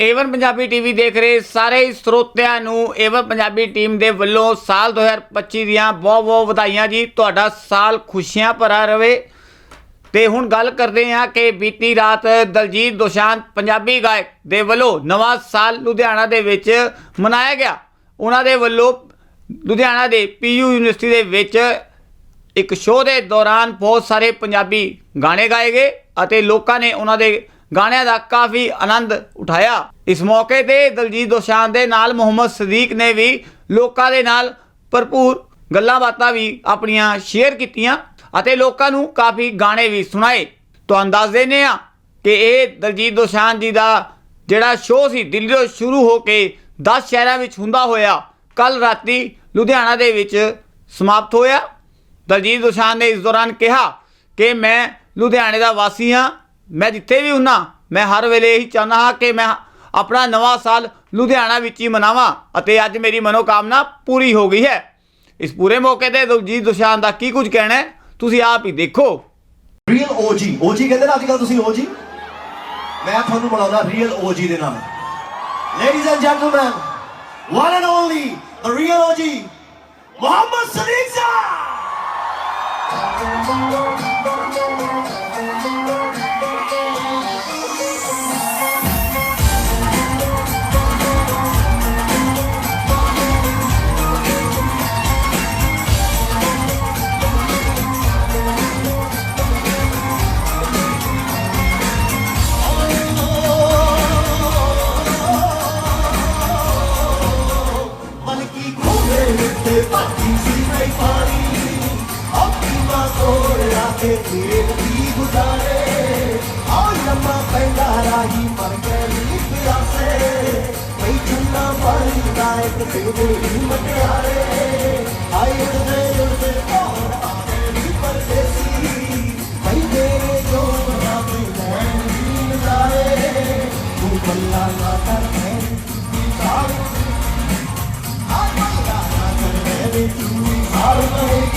Avon Punjabi TV ਦੇਖ ਰਹੇ ਸਾਰੇ ਹੀ ਸਰੋਤਿਆਂ ਨੂੰ ਏਵਨ ਪੰਜਾਬੀ ਟੀਮ ਦੇ ਵੱਲੋਂ ਸਾਲ 2025 ਦੀਆਂ ਬਹੁਤ ਬਹੁਤ ਵਧਾਈਆਂ ਜੀ। ਤੁਹਾਡਾ ਸਾਲ ਖੁਸ਼ੀਆਂ ਭਰਾ ਰਵੇ। ਤੇ ਹੁਣ ਗੱਲ ਕਰਦੇ ਹਾਂ ਕਿ ਬੀਤੀ ਰਾਤ ਦਲਜੀਤ ਦੋਸ਼ਾਂਤ ਪੰਜਾਬੀ ਗਾਇਕ ਦੇ ਵੱਲੋਂ ਨਵਾਂ ਸਾਲ ਲੁਧਿਆਣਾ ਦੇ ਵਿੱਚ ਮਨਾਇਆ ਗਿਆ। ਉਹਨਾਂ ਦੇ ਵੱਲੋਂ ਲੁਧਿਆਣਾ ਦੇ ਪੀਯੂ ਯੂਨੀਵਰਸਿਟੀ ਦੇ ਵਿੱਚ ਇੱਕ ਸ਼ੋਅ ਦੇ ਦੌਰਾਨ ਬਹੁਤ ਸਾਰੇ ਪੰਜਾਬੀ ਗਾਣੇ ਗਾਏ ਗਏ ਅਤੇ ਲੋਕਾਂ ਨੇ ਉਹਨਾਂ ਦੇ ਗਾਣਿਆਂ ਦਾ ਕਾਫੀ ਆਨੰਦ ਉਠਾਇਆ। ਇਸ ਮੌਕੇ ਤੇ ਦਲਜੀਤ ਦੋਸ਼ਾਂਤ ਦੇ ਨਾਲ ਮੁਹੰਮਦ ਸਦੀਕ ਨੇ ਵੀ ਲੋਕਾਂ ਦੇ ਨਾਲ ਭਰਪੂਰ ਗੱਲਾਂ ਬਾਤਾਂ ਵੀ ਆਪਣੀਆਂ ਸ਼ੇਅਰ ਕੀਤੀਆਂ ਅਤੇ ਲੋਕਾਂ ਨੂੰ ਕਾਫੀ ਗਾਣੇ ਵੀ ਸੁਣਾਏ। ਤੁਹਾਨੂੰ ਦੱਸ ਦਿੰਦੇ ਆ ਕਿ ਇਹ ਦਲਜੀਤ ਦੋਸ਼ਾਂਤ ਜੀ ਦਾ ਜਿਹੜਾ ਸ਼ੋਅ ਸੀ, ਦਿੱਲੀ ਤੋਂ ਸ਼ੁਰੂ ਹੋ ਕੇ 10 ਸ਼ਹਿਰਾਂ ਵਿੱਚ ਹੁੰਦਾ ਹੋਇਆ ਕੱਲ ਰਾਤੀ ਲੁਧਿਆਣਾ ਦੇ ਵਿੱਚ ਸਮਾਪਤ ਹੋਇਆ। ਦਲਜੀਤ ਦੋਸਾਂਝ ਨੇ ਇਸ ਦੌਰਾਨ ਕਿਹਾ ਕਿ ਮੈਂ ਲੁਧਿਆਣੇ ਦਾ ਵਾਸੀ ਹਾਂ। ਮੈਂ ਜਿੱਥੇ ਵੀ ਹੁੰਨਾ, ਮੈਂ ਹਰ ਵੇਲੇ ਇਹੀ ਚਾਹੁੰਦਾ ਹਾਂ ਕਿ ਮੈਂ ਆਪਣਾ ਨਵਾਂ ਸਾਲ ਲੁਧਿਆਣਾ ਵਿੱਚ ਹੀ ਮਨਾਵਾਂ ਅਤੇ ਅੱਜ ਮੇਰੀ ਮਨੋਕਾਮਨਾ ਪੂਰੀ ਹੋ ਗਈ ਹੈ। ਇਸ ਪੂਰੇ ਮੌਕੇ ਤੇ ਦਲਜੀਤ ਦੋਸਾਂਝ ਦਾ ਕੀ ਕੁਝ ਕਹਿਣਾ ਹੈ, ਤੁਸੀਂ ਆਪ ਹੀ ਦੇਖੋ। ਰੀਅਲ OG OG ਕਹਿੰਦੇ ਨਾ ਅੱਜ ਕੱਲ ਤੁਸੀਂ OG ਮੈਂ ਤੁਹਾਨੂੰ ਬਣਾਉਂਦਾ ਰੀਅਲ OG ਦੇ ਨਾਮ ladies and gentleman one and only the real OG Muhammad Sadiq Sahib ਉੱਤੇ ਪਾਤੀ ਸੀ ਨਹੀਂ ਪਾਣੀ ਆਪਣੀ ਮਾਂ ਕੋਲ ਆਕੇ ਤੇਰੇ ਦੀ ਗੁਜ਼ਾਰੇ ਆ ਲੰਮਾ ਪੈਂਦਾ ਰਾਹੀ ਮਰ ਕੇ ਨੀ ਪਿਆਸੇ ਕਈ ਚੰਨਾ ਪਾਣੀ ਦਾ ਇੱਕ ਤੇਰੇ ਹੀ ਮਟਿਆਰੇ ਆਏ ਉੜਦੇ ਉੜਦੇ ਹੋਰ ਆਵੇ ਨੀ ਪਰਦੇਸੀ ਕਈ ਤੇਰੇ ਜੋ ਨਾ ਕੋਈ ਲੈਣ ਦੀ ਨਜ਼ਾਰੇ ਤੂੰ ਬੱਲਾ ਨਾ ਕਰ ਹੈ ਸਾਰੂ ਸਾਰ ਰਹੇਗੀ